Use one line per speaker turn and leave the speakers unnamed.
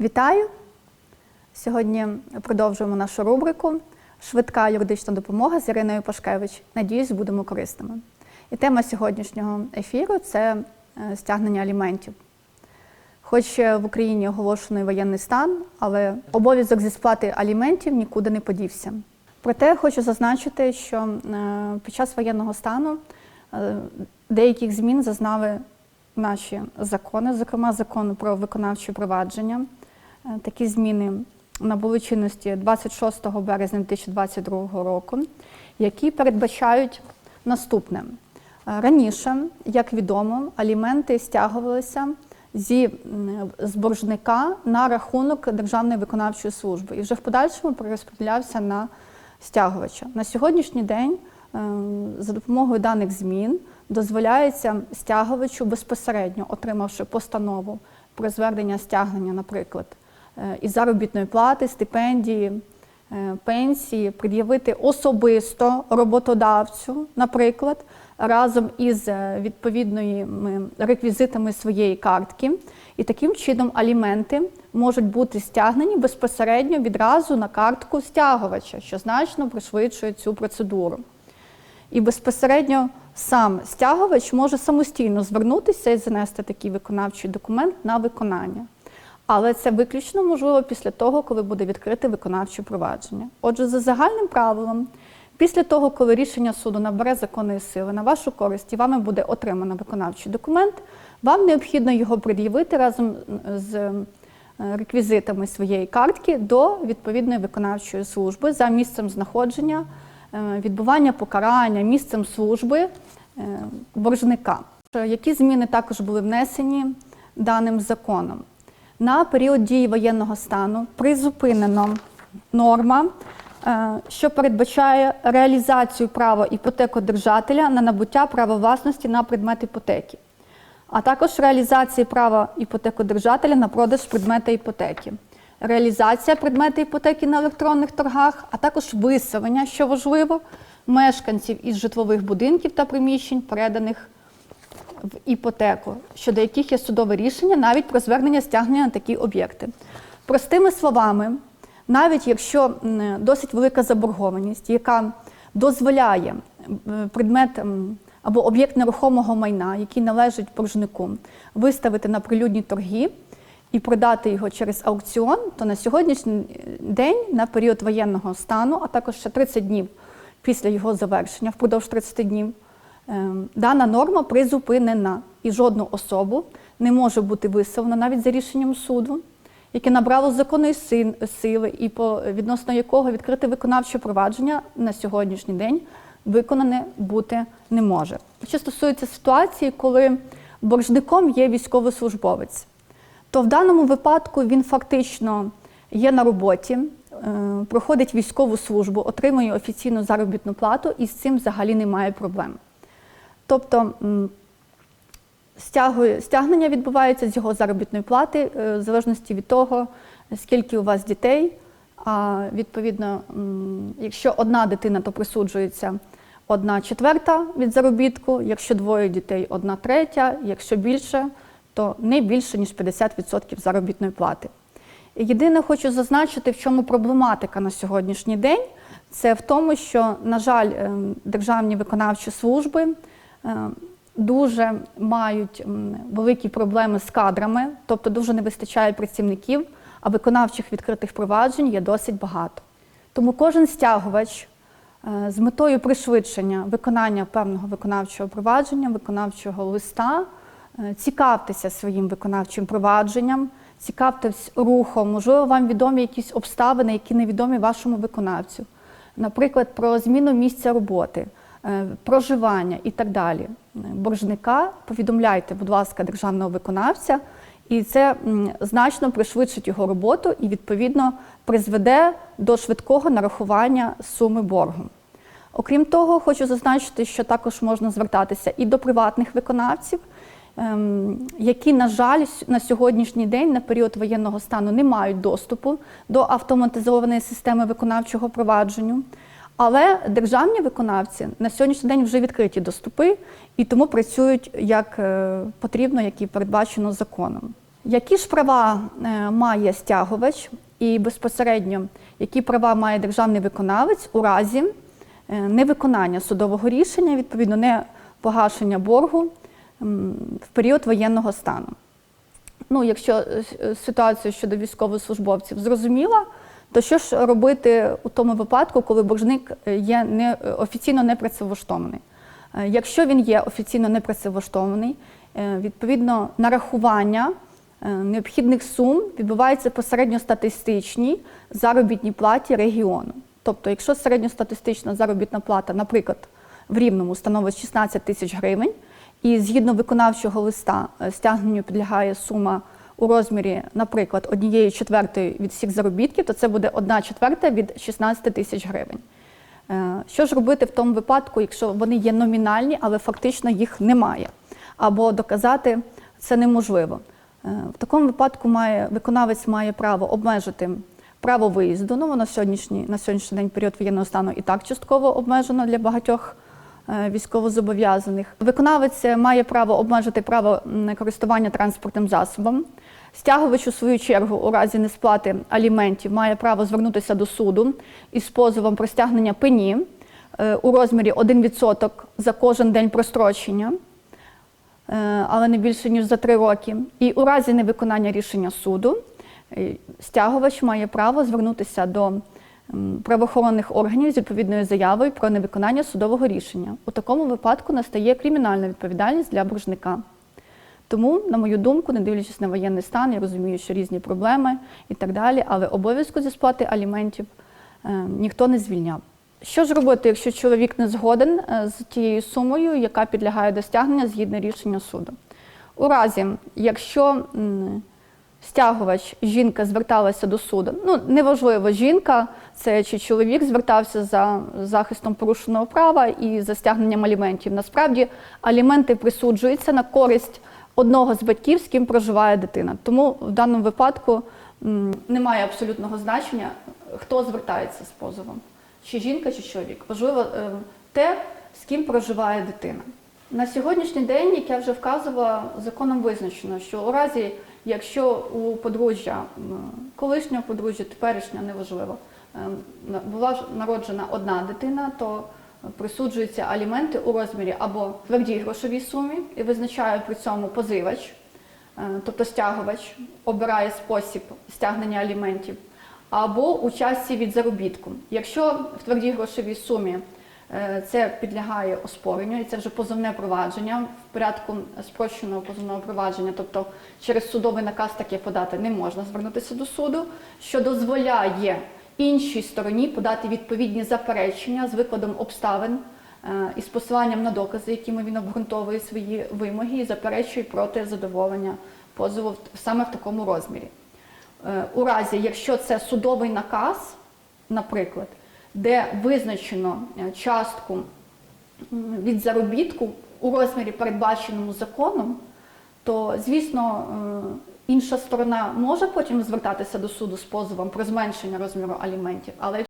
Вітаю! Сьогодні продовжуємо нашу рубрику Швидка юридична допомога з Іриною Пашкевич. Надіюсь, будемо корисними. І тема сьогоднішнього ефіру це е, стягнення аліментів. Хоч е, в Україні оголошений воєнний стан, але обов'язок зі сплати аліментів нікуди не подівся. Проте хочу зазначити, що е, під час воєнного стану деяких змін зазнали наші закони, зокрема закон про виконавче провадження. Е, Такі зміни набули чинності 26 березня 2022 року, які передбачають наступне. Е, Раніше, як відомо, аліменти стягувалися зі з боржника на рахунок Державної виконавчої служби і вже в подальшому перерозподілявся на стягувача. На сьогоднішній день е, за допомогою даних змін дозволяється стягувачу безпосередньо, отримавши постанову про звернення стягнення, наприклад, із заробітної плати, стипендії, е, пенсії, пред'явити особисто роботодавцю, наприклад, разом із е, відповідними реквізитами своєї картки. І таким чином аліменти можуть бути стягнені безпосередньо відразу на картку стягувача, що значно пришвидшує цю процедуру. І безпосередньо сам стягувач може самостійно звернутися і занести такий виконавчий документ на виконання. Але це виключно можливо після того, коли буде відкрите виконавче провадження. Отже, за загальним правилом, після того, коли рішення суду набере законної сили на вашу користь і вами буде отримано виконавчий документ, вам необхідно його пред'явити разом з е, реквізитами своєї картки до відповідної виконавчої служби за місцем знаходження, е, відбування покарання, місцем служби е, боржника. Які зміни також були внесені даним законом? На період дії воєнного стану призупинено норма, е, що передбачає реалізацію права іпотекодержателя на набуття права власності на предмет іпотеки, а також реалізації права іпотекодержателя на продаж предмета іпотеки, реалізація предмета іпотеки на електронних торгах, а також виселення, що важливо, мешканців із житлових будинків та приміщень, переданих в іпотеку, щодо яких є судове рішення навіть про звернення стягнення на такі об'єкти. Простими словами, навіть якщо досить велика заборгованість, яка дозволяє предмет або об'єкт нерухомого майна, який належить боржнику, виставити на прилюдні торги і продати його через аукціон, то на сьогоднішній день, на період воєнного стану, а також ще 30 днів після його завершення, впродовж 30 днів, Дана норма призупинена і жодну особу не може бути виселено навіть за рішенням суду, яке набрало законної сили і відносно якого відкрите виконавче провадження на сьогоднішній день виконане бути не може. Що стосується ситуації, коли боржником є військовослужбовець, то в даному випадку він фактично є на роботі, е, проходить військову службу, отримує офіційну заробітну плату і з цим взагалі немає проблем. Тобто стягнення відбувається з його заробітної плати, е, в залежності від того, скільки у вас дітей. А відповідно, якщо одна дитина, то присуджується одна четверта від заробітку, якщо двоє дітей одна третя, якщо більше, то не більше, ніж 50% заробітної плати. Єдине хочу зазначити, в чому проблематика на сьогоднішній день, це в тому, що, на жаль, ем, державні виконавчі служби дуже мають великі проблеми з кадрами, тобто дуже не вистачає працівників, а виконавчих відкритих проваджень є досить багато. Тому кожен стягувач е, з метою пришвидшення виконання певного виконавчого провадження, виконавчого листа, е, цікавтеся своїм виконавчим провадженням, цікавтесь рухом, можливо, вам відомі якісь обставини, які невідомі вашому виконавцю. Наприклад, про зміну місця роботи, е, проживання і так далі. Е, Боржника повідомляйте, будь ласка, державного виконавця, і це значно пришвидшить його роботу і, відповідно, призведе до швидкого нарахування суми боргу. Окрім того, хочу зазначити, що також можна звертатися і до приватних виконавців, ем, які, на жаль, на сьогоднішній день, на період воєнного стану, не мають доступу до автоматизованої системи виконавчого провадження. Але державні виконавці на сьогоднішній день вже відкриті доступи і тому працюють як е, потрібно, як і передбачено законом. Які ж права е, має стягувач і безпосередньо які права має державний виконавець у разі е, невиконання судового рішення, відповідно, не погашення боргу в період воєнного стану? Ну, якщо с- ситуація щодо військовослужбовців зрозуміла, то що ж робити у тому випадку, коли боржник е, є не, е, офіційно непрацевлаштований? Е, Якщо він є офіційно непрацевлаштований, відповідно нарахування необхідних сум відбувається по середньостатистичній заробітній платі регіону. Тобто, якщо середньостатистична заробітна плата, наприклад, в Рівному становить 16 тисяч гривень, і згідно виконавчого листа стягненню підлягає сума у розмірі, наприклад, однієї четвертої від всіх заробітків, то це буде одна четверта від 16 тисяч гривень. Е, Що ж робити в тому випадку, якщо вони є номінальні, але фактично їх немає? Або доказати це неможливо. Е, В такому випадку має, виконавець має право обмежити право виїзду. Ну, воно сьогоднішній, на сьогоднішній день період воєнного стану і так частково обмежено для багатьох військовозобов'язаних. Виконавець має право обмежити право користування транспортним засобом. Стягувач, у свою чергу, у разі несплати аліментів, має право звернутися до суду із позовом про стягнення пені е, у розмірі 1% за кожен день прострочення, е, але не більше ніж за 3 роки. І у разі невиконання рішення суду е, стягувач має право звернутися до правоохоронних органів з відповідною заявою про невиконання судового рішення. У такому випадку настає кримінальна відповідальність для боржника. Тому, на мою думку, не дивлячись на воєнний стан, я розумію, що різні проблеми і так далі, але обов'язку зі сплати аліментів е, ніхто не звільняв. Що ж робити, якщо чоловік не згоден е, з тією сумою, яка підлягає до стягнення згідно рішення суду? У разі, якщо стягувач, жінка зверталася до суду, ну неважливо, жінка це чи чоловік звертався за захистом порушеного права і за стягненням аліментів. Насправді аліменти присуджуються на користь одного з батьків, з ким проживає дитина. Тому в даному випадку немає абсолютного значення, хто звертається з позовом, чи жінка, чи чоловік. Важливо е, те, з ким проживає дитина. На сьогоднішній день, як я вже вказувала, законом визначено, що у разі, якщо у подружжя, колишнього подружжя, теперішнього, неважливо, була ж народжена одна дитина, то присуджуються аліменти у розмірі або твердій грошовій сумі і визначає при цьому позивач, е, тобто стягувач обирає спосіб стягнення аліментів, або у частці від заробітку. Якщо в твердій грошовій сумі е, це підлягає оспоренню, і це вже позовне провадження в порядку спрощеного позовного провадження, тобто через судовий наказ таке подати не можна звернутися до суду, що дозволяє іншій стороні подати відповідні заперечення з викладом обставин е, і з посиланням на докази, якими він обґрунтовує свої вимоги і заперечує проти задоволення позову саме в такому розмірі. Е, У разі, якщо це судовий наказ, наприклад, де визначено е, частку від заробітку у розмірі, передбаченому законом, то, звісно, інша сторона може потім звертатися до суду з позовом про зменшення розміру аліментів, але